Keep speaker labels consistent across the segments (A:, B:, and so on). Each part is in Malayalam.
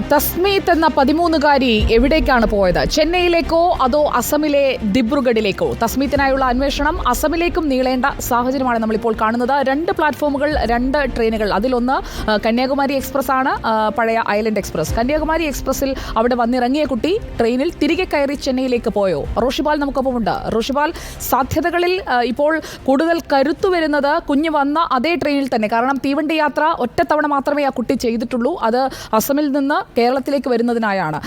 A: തസ്മീത്ത് എന്ന പതിമൂന്നുകാരി എവിടേക്കാണ് പോയത്? ചെന്നൈയിലേക്കോ അതോ അസമിലെ ദിബ്രുഗഡിലേക്കോ? തസ്മീത്തിനായുള്ള അന്വേഷണം അസമിലേക്കും നീളേണ്ട സാഹചര്യമാണ് നമ്മളിപ്പോൾ കാണുന്നത്. രണ്ട് പ്ലാറ്റ്ഫോമുകൾ രണ്ട് ട്രെയിനുകൾ. അതിലൊന്ന് കന്യാകുമാരി എക്സ്പ്രസ് ആണ് പഴയ ഐലൻഡ് എക്സ്പ്രസ്. കന്യാകുമാരി എക്സ്പ്രസിൽ അവിടെ വന്നിറങ്ങിയ കുട്ടി ട്രെയിനിൽ തിരികെ കയറി ചെന്നൈയിലേക്ക് പോയോ? റോഷിബാൽ നമുക്കൊപ്പമുണ്ട്. റോഷിബാൽ സാധ്യതകളിൽ ഇപ്പോൾ കൂടുതൽ കരുത്തു വരുന്നത് കുഞ്ഞ് വന്ന അതേ ട്രെയിനിൽ തന്നെ. കാരണം തീവണ്ടി യാത്ര ഒറ്റത്തവണ മാത്രമേ ആ കുട്ടി ചെയ്തിട്ടുള്ളൂ. അത് അസമിൽ നിന്ന് കേരളത്തിലേക്ക് വരുന്നതിനായാണ്.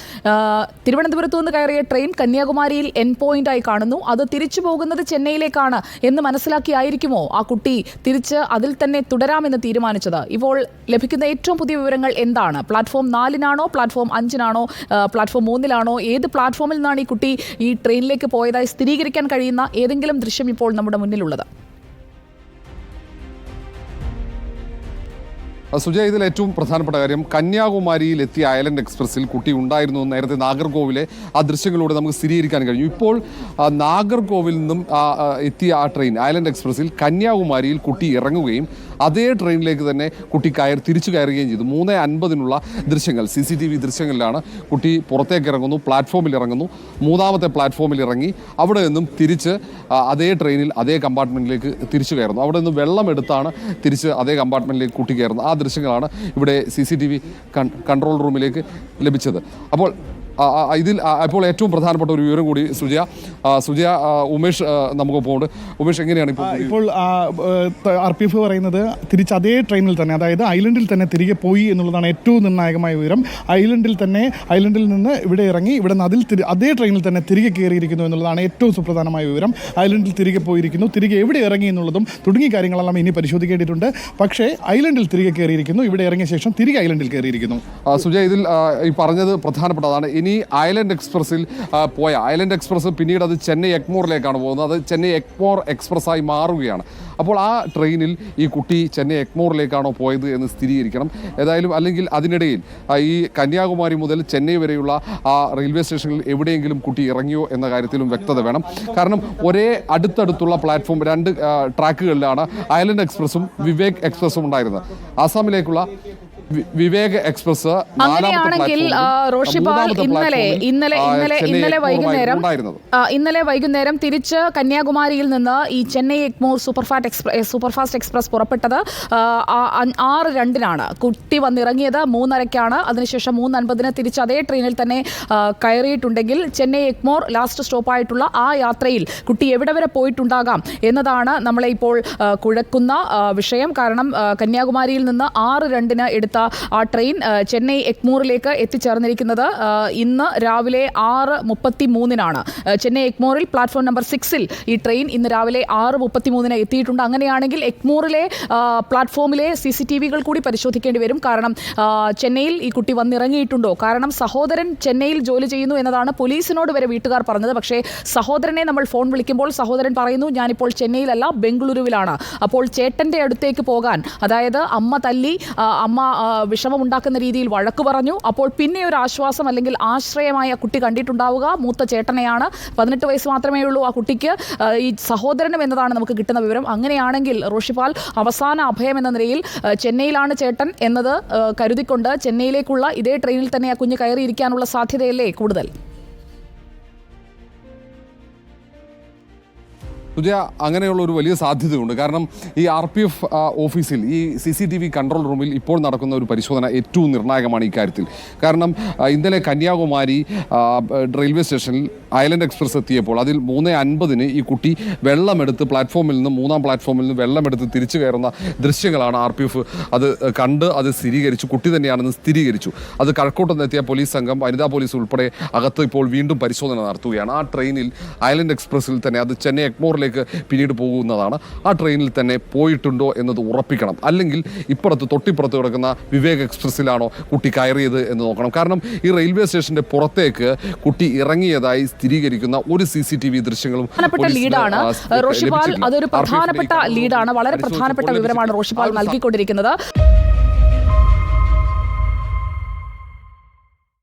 A: തിരുവനന്തപുരത്തു നിന്ന് കയറിയ ട്രെയിൻ കന്യാകുമാരിയിൽ എൻ പോയിന്റ് ആയി കാണുന്നു. അത് തിരിച്ചു പോകുന്നത് ചെന്നൈയിലേക്കാണ് എന്ന് മനസ്സിലാക്കിയായിരിക്കുമോ ആ കുട്ടി തിരിച്ച് അതിൽ തന്നെ തുടരാമെന്ന് തീരുമാനിച്ചത്? ഇപ്പോൾ ലഭിക്കുന്ന ഏറ്റവും പുതിയ വിവരങ്ങൾ എന്താണ്? പ്ലാറ്റ്ഫോം നാലിനാണോ പ്ലാറ്റ്ഫോം അഞ്ചിനാണോ പ്ലാറ്റ്ഫോം മൂന്നിലാണോ ഏത് പ്ലാറ്റ്ഫോമിൽ നിന്നാണ് ഈ കുട്ടി ഈ ട്രെയിനിലേക്ക് പോയതായി സ്ഥിരീകരിക്കാൻ കഴിയുന്ന ഏതെങ്കിലും ദൃശ്യം ഇപ്പോൾ നമ്മുടെ മുന്നിലുള്ളത്?
B: സുജയ ഇതിൽ ഏറ്റവും പ്രധാനപ്പെട്ട കാര്യം കന്യാകുമാരിയിൽ എത്തിയ ഐലൻഡ് എക്സ്പ്രസ്സിൽ കുട്ടി ഉണ്ടായിരുന്നു നേരത്തെ നാഗർകോവിലെ ആ ദൃശ്യങ്ങളിലൂടെ നമുക്ക് സ്ഥിരീകരിക്കാൻ കഴിഞ്ഞു ഇപ്പോൾ നാഗർകോവിൽ നിന്നും എത്തിയ ആ ട്രെയിൻ ഐലൻഡ് എക്സ്പ്രസ്സിൽ കന്യാകുമാരിയിൽ കുട്ടി ഇറങ്ങുകയും അതേ ട്രെയിനിലേക്ക് തന്നെ കുട്ടി കയറി തിരിച്ചു കയറുകയും ചെയ്തു. മൂന്ന് അൻപതിനുള്ള ദൃശ്യങ്ങൾ സി സി ടി വി ദൃശ്യങ്ങളിലാണ് കുട്ടി പുറത്തേക്ക് ഇറങ്ങുന്നു പ്ലാറ്റ്ഫോമിൽ ഇറങ്ങുന്നു. മൂന്നാമത്തെ പ്ലാറ്റ്ഫോമിൽ ഇറങ്ങി അവിടെ നിന്നും തിരിച്ച് അതേ ട്രെയിനിൽ അതേ കമ്പാർട്ട്മെന്റിലേക്ക് തിരിച്ചു കയറുന്നു. അവിടെ നിന്ന് വെള്ളം എടുത്താണ് തിരിച്ച് അതേ കമ്പാർട്ട്മെന്റിലേക്ക് കുട്ടി കയറുന്നത്. ദൃശ്യങ്ങളാണ് ഇവിടെ സി കൺട്രോൾ റൂമിലേക്ക് ലഭിച്ചത്. അപ്പോൾ ഇതിൽ ഇപ്പോൾ ഏറ്റവും പ്രധാനപ്പെട്ട ഒരു വിവരം കൂടി സുജയ. സുജ സുജയ ഉമേഷ് നമുക്ക് പോകുന്നുണ്ട് ഉമേഷ് എങ്ങനെയാണ് ഇപ്പോൾ
C: ഇപ്പോൾ ആർ പി എഫ് പറയുന്നത് തിരിച്ച് അതേ ട്രെയിനിൽ തന്നെ അതായത് ഐലൻഡിൽ തന്നെ തിരികെ പോയി എന്നുള്ളതാണ് ഏറ്റവും നിർണായകമായ വിവരം. ഐലൻഡിൽ തന്നെ ഐലൻഡിൽ നിന്ന് ഇവിടെ ഇറങ്ങി ഇവിടെ നിന്ന് അതിൽ അതേ ട്രെയിനിൽ തന്നെ തിരികെ കയറിയിരിക്കുന്നു എന്നുള്ളതാണ് ഏറ്റവും സുപ്രധാനമായ വിവരം. ഐലൻഡിൽ തിരികെ പോയിരിക്കുന്നു തിരികെ എവിടെ ഇറങ്ങി എന്നുള്ളതും തുടങ്ങിയ കാര്യങ്ങളെല്ലാം ഇനി പരിശോധിക്കേണ്ടിയിട്ടുണ്ട് പക്ഷേ ഐലൻഡിൽ തിരികെ കയറിയിരിക്കുന്നു ഇവിടെ ഇറങ്ങിയ ശേഷം തിരികെ ഐലൻഡിൽ കയറിയിരിക്കുന്നു.
B: സുജയ് ഇതിൽ ഈ പറഞ്ഞത് പ്രധാനപ്പെട്ടതാണ്. ഇനി ഐലൻഡ് എക്സ്പ്രസ്സിൽ പോയ. ഐലൻഡ് എക്സ്പ്രസ് പിന്നീട് അത് ചെന്നൈ എക്മോറിലേക്കാണ് പോകുന്നത്. അത് ചെന്നൈ എക്മോർ എക്സ്പ്രസ്സായി മാറുകയാണ്. അപ്പോൾ ആ ട്രെയിനിൽ ഈ കുട്ടി ചെന്നൈ എക്മോറിലേക്കാണോ പോയത് എന്ന് സ്ഥിരീകരിക്കണം. ഏതായാലും അല്ലെങ്കിൽ അതിനിടയിൽ ഈ കന്യാകുമാരി മുതൽ ചെന്നൈ വരെയുള്ള ആ റെയിൽവേ സ്റ്റേഷനിൽ എവിടെയെങ്കിലും കുട്ടി ഇറങ്ങിയോ എന്ന കാര്യത്തിലും വ്യക്തത വേണം. കാരണം ഒരേ അടുത്തടുത്തുള്ള പ്ലാറ്റ്ഫോം രണ്ട് ട്രാക്കുകളിലാണ് ഐലൻഡ് എക്സ്പ്രസ്സും വിവേക് എക്സ്പ്രസ്സും ഉണ്ടായിരുന്നത്. ആസാമിലേക്കുള്ള വിവേക് എക്സ്പ്രസ്
A: അങ്ങനെയാണെങ്കിൽ റോഷിപാൽ ഇന്നലെ ഇന്നലെ ഇന്നലെ ഇന്നലെ വൈകുന്നേരം ഇന്നലെ വൈകുന്നേരം തിരിച്ച് കന്യാകുമാരിയിൽ നിന്ന് ഈ Chennai Egmore superfast express superfast express പുറപ്പെട്ടത്. ആറ് രണ്ടിനാണ് കുട്ടി വന്നിറങ്ങിയത്. മൂന്നരയ്ക്കാണ് അതിനുശേഷം മൂന്ന് അൻപതിന് തിരിച്ച് അതേ ട്രെയിനിൽ തന്നെ കയറിയിട്ടുണ്ടെങ്കിൽ ചെന്നൈ എക്മോർ ലാസ്റ്റ് സ്റ്റോപ്പായിട്ടുള്ള ആ യാത്രയിൽ കുട്ടി എവിടെ വരെ പോയിട്ടുണ്ടാകാം എന്നതാണ് നമ്മളെ ഇപ്പോൾ കുഴക്കുന്ന വിഷയം. കാരണം കന്യാകുമാരിയിൽ നിന്ന് ആറ് രണ്ടിന് എടുത്ത ആ ട്രെയിൻ ചെന്നൈ എക്മൂറിലേക്ക് എത്തിച്ചേർന്നിരിക്കുന്നത് ഇന്ന് രാവിലെ ആറ് മുപ്പത്തി മൂന്നിനാണ് ചെന്നൈ എക്മൂറിൽ പ്ലാറ്റ്ഫോം നമ്പർ സിക്സിൽ ഈ ട്രെയിൻ ഇന്ന് രാവിലെ ആറ് മുപ്പത്തി മൂന്നിന് എത്തിയിട്ടുണ്ട്. അങ്ങനെയാണെങ്കിൽ എക്മൂറിലെ പ്ലാറ്റ്ഫോമിലെ സി സി ടി വികൾ കൂടി പരിശോധിക്കേണ്ടി വരും. കാരണം ചെന്നൈയിൽ ഈ കുട്ടി വന്നിറങ്ങിയിട്ടുണ്ടോ? കാരണം സഹോദരൻ ചെന്നൈയിൽ ജോലി ചെയ്യുന്നു എന്നതാണ് പോലീസിനോട് വരെ വീട്ടുകാർ പറഞ്ഞത്. പക്ഷേ സഹോദരനെ നമ്മൾ ഫോൺ വിളിക്കുമ്പോൾ സഹോദരൻ പറയുന്നു ഞാനിപ്പോൾ ചെന്നൈയിലല്ല ബംഗളൂരുവിലാണ്. അപ്പോൾ ചേട്ടന്റെ അടുത്തേക്ക് പോകാൻ അതായത് അമ്മ തല്ലി അമ്മ വിഷമമുണ്ടാക്കുന്ന രീതിയിൽ വഴക്ക് പറഞ്ഞു. അപ്പോൾ പിന്നെ ഒരു ആശ്വാസം അല്ലെങ്കിൽ ആശ്രയമായ കുട്ടി കണ്ടിട്ടുണ്ടാവുക. മൂത്ത ചേട്ടനെയാണ്. പതിനെട്ട് വയസ്സ് മാത്രമേ ഉള്ളൂ ആ കുട്ടിക്ക്. ഈ സഹോദരനും എന്നതാണ് നമുക്ക് കിട്ടുന്ന വിവരം. അങ്ങനെയാണെങ്കിൽ റോഷിപാൽ അവസാന അഭയം എന്ന നിലയിൽ ചെന്നൈയിലാണ് ചേട്ടൻ എന്നത് കരുതിക്കൊണ്ട് ചെന്നൈയിലേക്കുള്ള ഇതേ ട്രെയിനിൽ തന്നെ ആ കുഞ്ഞ് കയറിയിരിക്കാനുള്ള സാധ്യതയല്ലേ കൂടുതൽ?
B: സുജയ അങ്ങനെയുള്ള ഒരു വലിയ സാധ്യതയുണ്ട്. കാരണം ഈ ആർ പി എഫ് ഓഫീസിൽ ഈ C C T V control റൂമിൽ ഇപ്പോൾ നടക്കുന്ന ഒരു പരിശോധന ഏറ്റവും നിർണായകമാണ് ഇക്കാര്യത്തിൽ കാര്യത്തിൽ. കാരണം ഇന്നലെ കന്യാകുമാരി റെയിൽവേ സ്റ്റേഷനിൽ ഐലൻഡ് എക്സ്പ്രസ് എത്തിയപ്പോൾ അതിൽ മൂന്ന് അൻപതിന് ഈ കുട്ടി വെള്ളമെടുത്ത് പ്ലാറ്റ്ഫോമിൽ നിന്ന് മൂന്നാം പ്ലാറ്റ്ഫോമിൽ നിന്ന് വെള്ളമെടുത്ത് തിരിച്ചു കയറുന്ന ദൃശ്യങ്ങളാണ് ആർ പി എഫ് അത് കണ്ട് അത് സ്ഥിരീകരിച്ചു. കുട്ടി തന്നെയാണെന്ന് സ്ഥിരീകരിച്ചു. അത് കഴക്കൂട്ടം എത്തിയ പോലീസ് സംഘം വനിതാ പോലീസ് ഉൾപ്പെടെ അകത്ത് ഇപ്പോൾ വീണ്ടും പരിശോധന നടത്തുകയാണ്. ആ ട്രെയിനിൽ ഐലൻഡ് എക്സ്പ്രസ്സിൽ തന്നെ അത് ചെന്നൈ എക്മോറിലേക്ക് പിന്നീട് പോകുന്നതാണ്. ആ ട്രെയിനിൽ തന്നെ പോയിട്ടുണ്ടോ എന്നത് ഉറപ്പിക്കണം. അല്ലെങ്കിൽ ഇപ്പുറത്ത് തൊട്ടിപ്പുറത്ത് കിടക്കുന്ന വിവേക് എക്സ്പ്രസ്സിലാണോ കുട്ടി കയറിയത് എന്ന് നോക്കണം. കാരണം ഈ റെയിൽവേ സ്റ്റേഷന്റെ പുറത്തേക്ക് കുട്ടി ഇറങ്ങിയതായി സ്ഥിരീകരിക്കുന്ന ഒരു സി സി ടി വി ദൃശ്യങ്ങളും
A: ലീഡാണ് റോഷിപാൽ. അതൊരു പ്രധാനപ്പെട്ട ലീഡാണ് വളരെ പ്രധാനപ്പെട്ട വിവരമാണ് റോഷിപാൽ നൽകിക്കൊണ്ടിരിക്കുന്നത്.